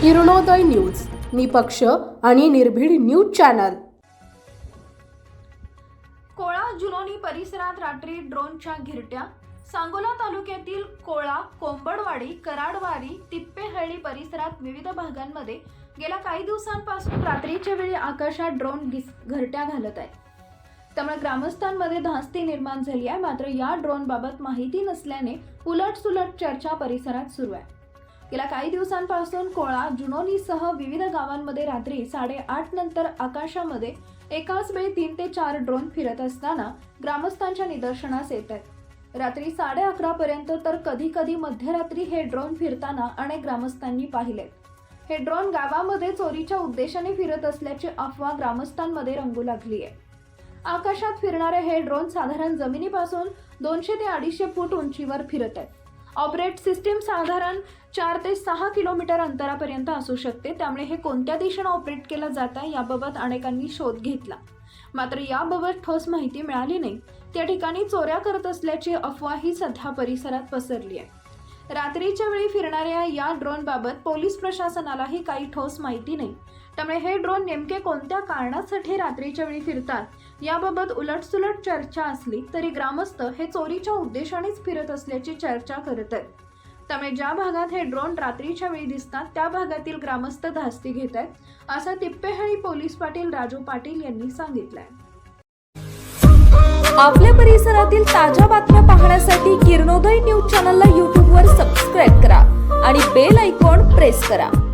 Kiranoday news निपक्ष आणि निर्भीड न्यूज चॅनल. कोळा जुनोनी परिसरात रात्री ड्रोनच्या घिरट्या सांगोला तालुक्यातील कोळा कोंबडवाडी कराडवाडी तिप्पेहळी परिसरात विविध भागांमध्ये गेल्या काही दिवसांपासून रात्रीच्या वेळी आकाशात ड्रोन घरट्या घालत आहेत. त्यामुळे ग्रामस्थांमध्ये धास्ती निर्माण झाली आहे मात्र या ड्रोनबाबत माहिती नसल्याने उलटसुलट चर्चा परिसरात सुरू आहे. गेल्या काही दिवसांपासून कोळा जुनोनीसह विविध गावांमध्ये रात्री साडेआठ नंतर आकाशामध्ये एकाच वेळी तीन ते चार ड्रोन फिरत असताना ग्रामस्थांच्या निदर्शनास येत आहेत. रात्री साडे अकरा पर्यंत तर कधी कधी मध्यरात्री हे ड्रोन फिरताना अनेक ग्रामस्थांनी पाहिलेत हे ड्रोन गावामध्ये चोरीच्या उद्देशाने फिरत असल्याची अफवा ग्रामस्थांमध्ये रंगू लागली आहे. आकाशात फिरणारे हे ड्रोन साधारण जमिनीपासून दोनशे ते अडीचशे फूट उंचीवर फिरत आहेत. ऑपरेट सिस्टीम साधारण चार ते सहा किलोमीटर अंतरापर्यंत असू शकते. त्यामुळे हे कोणत्या दिशेनं ऑपरेट केलं जात आहे याबाबत अनेकांनी शोध घेतला. मात्र याबाबत ठोस माहिती मिळाली नाही. त्या ठिकाणी चोऱ्या करत असल्याची अफवाही सध्या परिसरात पसरली आहे. रात्रीच्या वेळी फिरणाऱ्या या ड्रोनबाबत पोलीस प्रशासनालाही काही ठोस माहिती नाही. त्यामुळे हे ड्रोन नेमके कोणत्या कारणासाठी रात्रीच्या वेळी फिरतात याबाबत उलटसुलट चर्चा असली तरी ग्रामस्थ हे चोरीच्या उद्देशानेच फिरत असल्याची चर्चा करत आहेत. त्यामुळे ज्या भागात हे ड्रोन रात्रीच्या वेळी दिसतात त्या भागातील ग्रामस्थ धास्ती घेत आहेत असं तिप्पेहळी पोलीस पाटील राजू पाटील यांनी सांगितलंय. आपल्या परिसरातील ताज्या बातम्या पाहण्यासाठी बेल आयकॉन प्रेस करा.